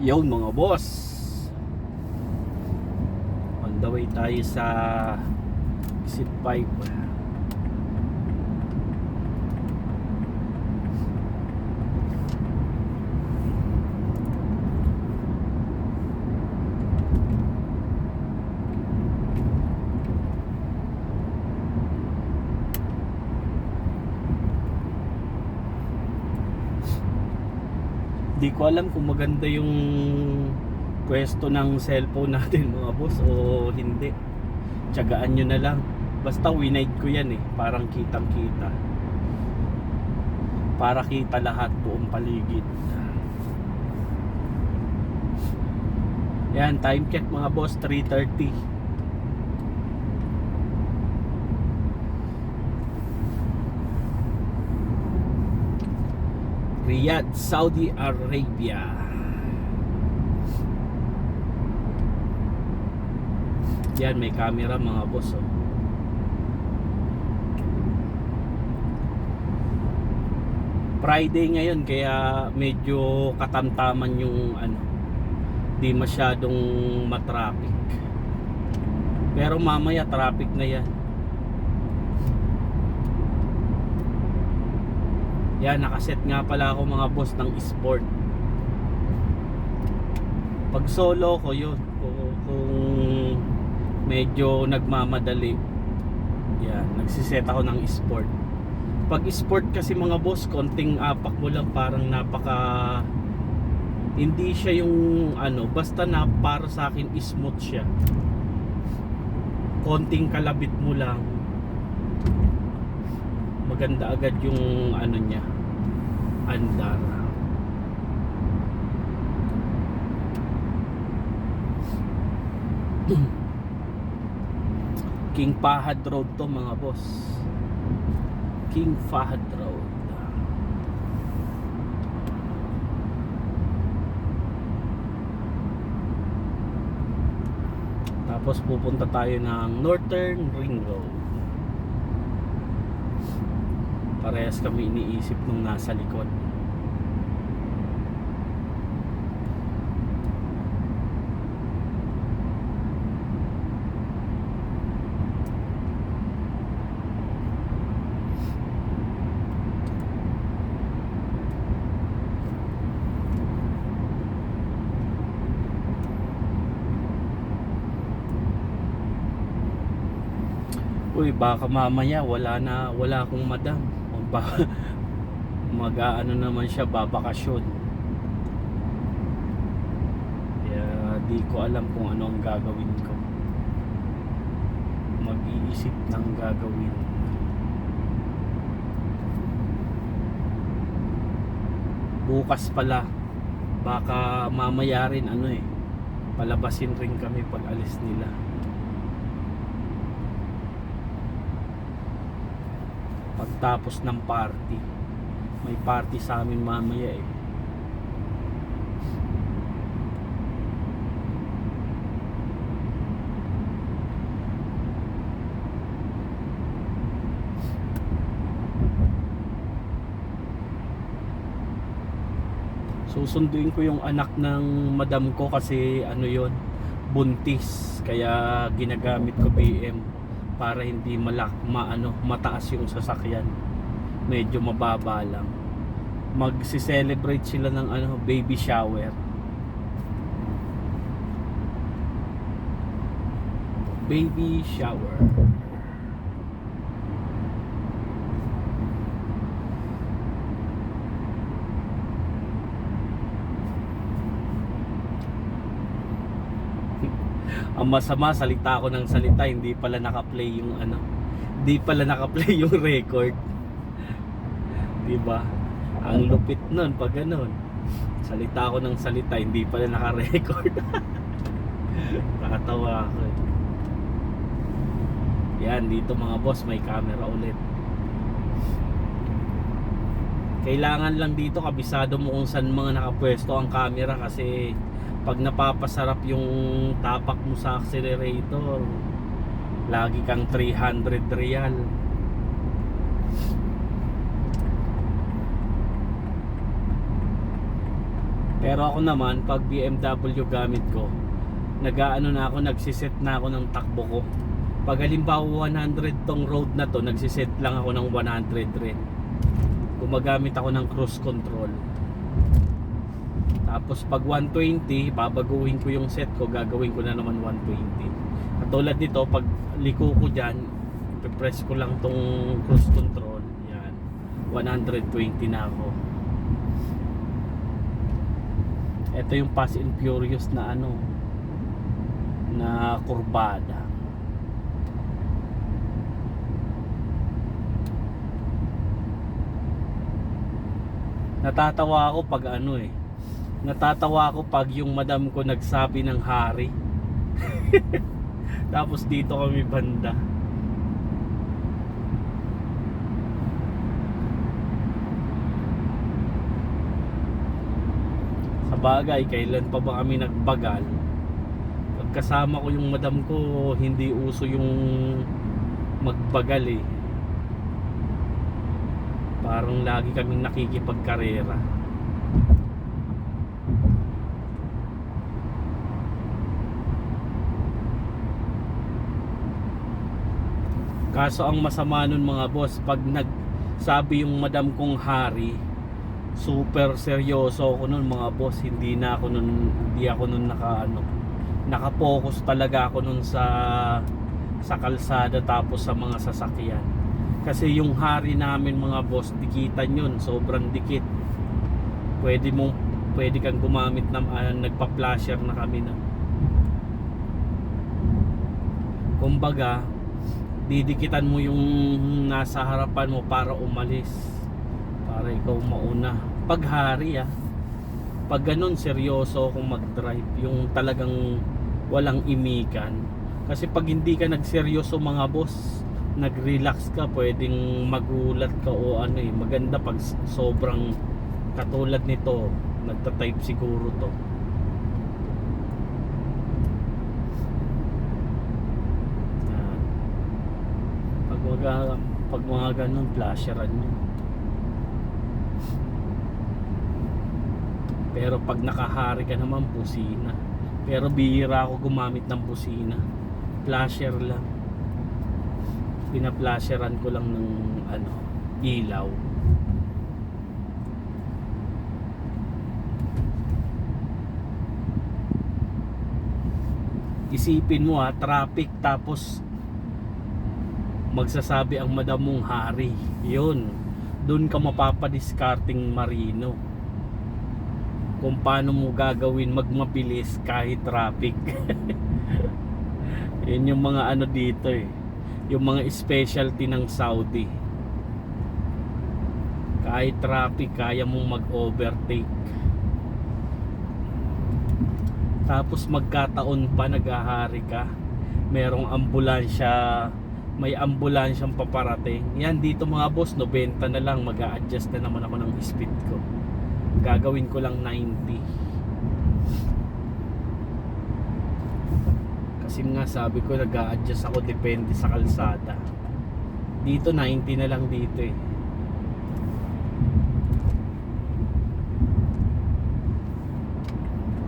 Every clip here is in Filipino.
Yun mga boss. On the way tayo sa Exit 5 Di ko alam kung maganda yung pwesto ng cellphone natin mga boss o hindi. Tiyagaan nyo na lang. Basta winide ko yan eh. Parang kitang kita. Para kita lahat buong paligid. Yan, time check mga boss, 3.30. Riyadh, Saudi Arabia. Yan, may camera mga boss. Oh. Friday ngayon kaya medyo katamtaman yung ano di masyadong matraffic pero mamaya traffic na yan yan nakaset nga pala ako mga boss ng sport. Pag solo ko yun. Kung, medyo nagmamadali yan nagsiset ako ng sport. Pag sport kasi mga boss konting apak mo lang parang napaka hindi siya yung ano basta na para sa akin smooth siya. Konting kalabit mo lang maganda agad yung ano niya andar. King Fahad Road to mga boss. King Fahad Road. Tapos pupunta tayo ng Northern Ring Road. Parehas kami iniisip nung nasa likod. Uy, baka mamaya wala na wala akong madam. Ba mag ano naman siya babakasyon. Kaya di ko alam kung ano ang gagawin ko. Mag-iisip ng gagawin. Bukas pala baka mamaya rin ano eh palabasin rin kami pag alis nila. Pagtapos ng party. May party sa amin mamaya eh. Susunduin ko yung anak ng madam ko kasi ano yon buntis. Kaya ginagamit ko BM para hindi malak maano mataas yung sasakyan. Medyo mababa lang. Magsi-celebrate sila ng ano baby shower. Baby shower ang masama salita ako ng salita hindi pala naka-play yung ano hindi pala naka-play yung record. Di ba ang lupit nun pag ganun. Salita ako ng salita hindi pala naka-record. Nakatawa ako eh. yan dito mga boss may camera ulit. Kailangan lang dito kabisado mo kung saan mga nakapwesto ang camera kasi pag napapasarap yung tapak mo sa accelerator lagi kang 300 real Pero ako naman, pag BMW gamit ko, nag-ano na ako, nagsiset na ako ng takbo ko. Pag halimbawa 100 tong road na to, nagsiset lang ako ng 100 rin. Gumagamit ako ng cruise control. Tapos pag 120, babaguhin ko yung set ko, gagawin ko na naman 120. Katulad nito, pag liko ko dyan, ipipress ko lang tong cruise control. Yan. 120 na ako. Ito yung Fast and Furious na ano na kurbada. Natatawa ako pag ano eh. Natatawa ako pag yung madam ko nagsabi ng hari. Tapos dito kami banda. Sa bagay, kailan pa ba kami nagbagal? Pagkasama ko yung madam ko, hindi uso yung magbagal eh. Parang lagi kaming nakikipagkarera. Kaso ang masama nun mga boss, pag nagsabi yung madam kong hari, super seryoso ako nun mga boss, hindi na ako nun, hindi ako nun naka ano, nakapokus talaga ako nun sa sa kalsada tapos sa mga sasakyan. Kasi yung hari namin mga boss, dikitan yun, sobrang dikit. Pwede mo pwede kang gumamit ng uh, nagpa-flasher na kami na. Kumbaga, didikitan mo yung nasa harapan mo para umalis. Para ikaw mauna. Pag hari ah. Pag ganun seryoso akong mag-drive, yung talagang walang imikan. Kasi pag hindi ka nagseryoso mga boss, nag-relax ka, pwedeng magulat ka o ano eh. Maganda pag sobrang katulad nito, nagta-type siguro to. Ah. Pag pag mga ganun, flasheran nyo. Pero pag nakahari ka naman, busina. Pero bihira ako gumamit ng busina. Flasher lang. Pinaplasheran ko lang ng ano, ilaw. Isipin mo ha, traffic tapos magsasabi ang madam mong hari. Yun. Doon ka mapapadiskarting marino. Kung paano mo gagawin magmabilis kahit traffic. Yun yung mga ano dito eh. Yung mga specialty ng Saudi. Kahit traffic kaya mong mag overtake tapos magkataon pa naghahari ka merong ambulansya may ambulansyang paparating. Yan dito mga boss 90 na lang. Mag adjust na naman ako ng speed ko. Gagawin ko lang 90 kasi nga sabi ko nag adjust ako depende sa kalsada. Dito 90 na lang dito eh.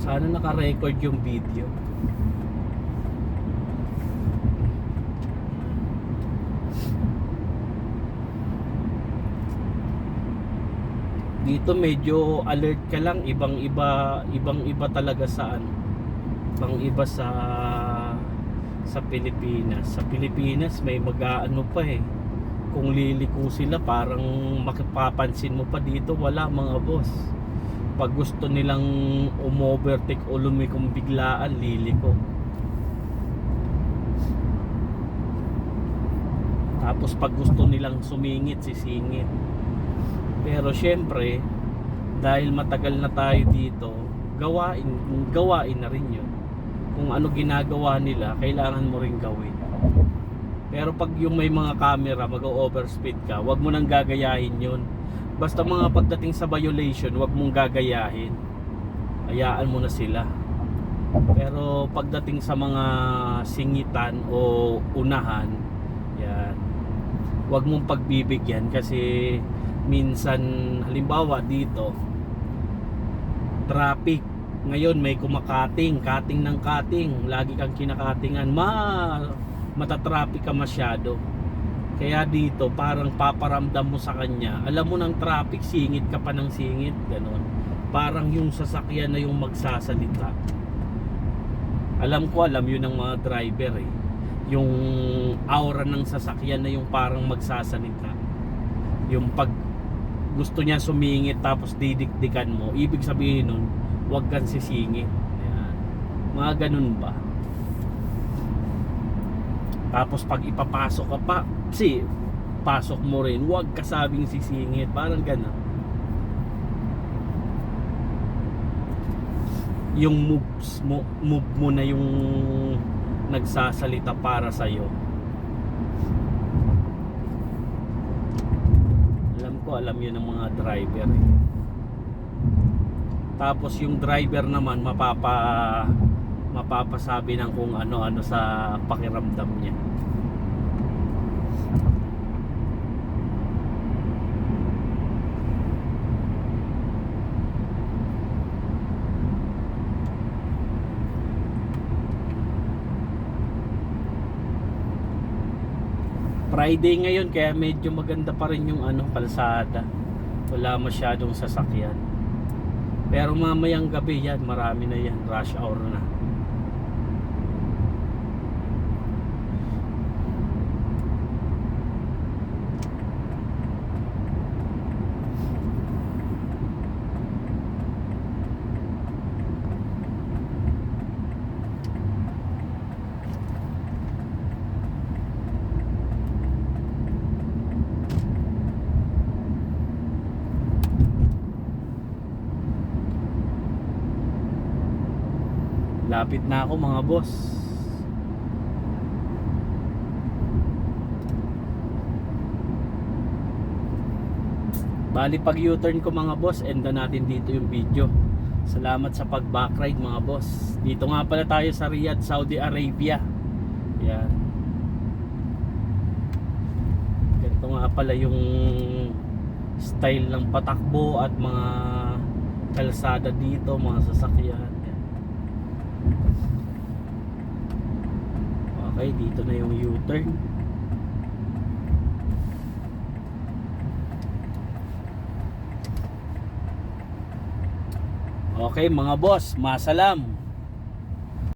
Sana naka-record yung video dito medyo alert ka lang ibang iba ibang iba talaga saan ibang iba sa sa Pilipinas. Sa Pilipinas may mag-aano pa eh. Kung liliko sila parang makipapansin mo pa dito wala mga boss. Pag gusto nilang umovertake o lumikong biglaan liliko. Tapos pag gusto nilang sumingit sisingit pero syempre, dahil matagal na tayo dito, gawain, gawain na rin yun. Kung ano ginagawa nila, kailangan mo rin gawin. Pero pag yung may mga camera, mag-overspeed ka, wag mo nang gagayahin yun. Basta mga pagdating sa violation, wag mong gagayahin. Hayaan mo na sila. Pero pagdating sa mga singitan o unahan, yan, wag mong pagbibigyan kasi minsan halimbawa dito traffic. Ngayon may kumakating kating ng kating. Lagi kang kinakatingan. Ma matatraffic ka masyado. Kaya dito parang paparamdam mo sa kanya. Alam mo ng traffic singit ka pa ng singit ganon parang yung sasakyan na yung magsasalita. Alam ko alam yun ng mga driver eh. Yung aura ng sasakyan na yung parang magsasalita. Yung pag gusto niya sumingit tapos didikdikan mo ibig sabihin nun huwag kang sisingit. Ayan. mga ganun ba? Tapos pag ipapasok ka pa si pasok mo rin huwag kasabing sisingit parang ganun. Yung moves mo move mo na yung nagsasalita para sa iyo alam ko alam yun ng mga driver eh. tapos yung driver naman mapapa mapapasabi ng kung ano-ano sa pakiramdam niya Friday ngayon kaya medyo maganda pa rin yung ano kalsada. Wala masyadong sasakyan. Pero mamayang gabi yan, marami na yan, rush hour na. Lapit na ako mga boss. Bali pag U-turn ko mga boss, enda natin dito yung video. Salamat sa pag backride mga boss. Dito nga pala tayo sa Riyadh, Saudi Arabia. Yan. Ganito nga pala yung style ng patakbo at mga kalsada dito, mga sasakyan. Yan. Okay, dito na yung U-turn. Okay mga boss, masalam.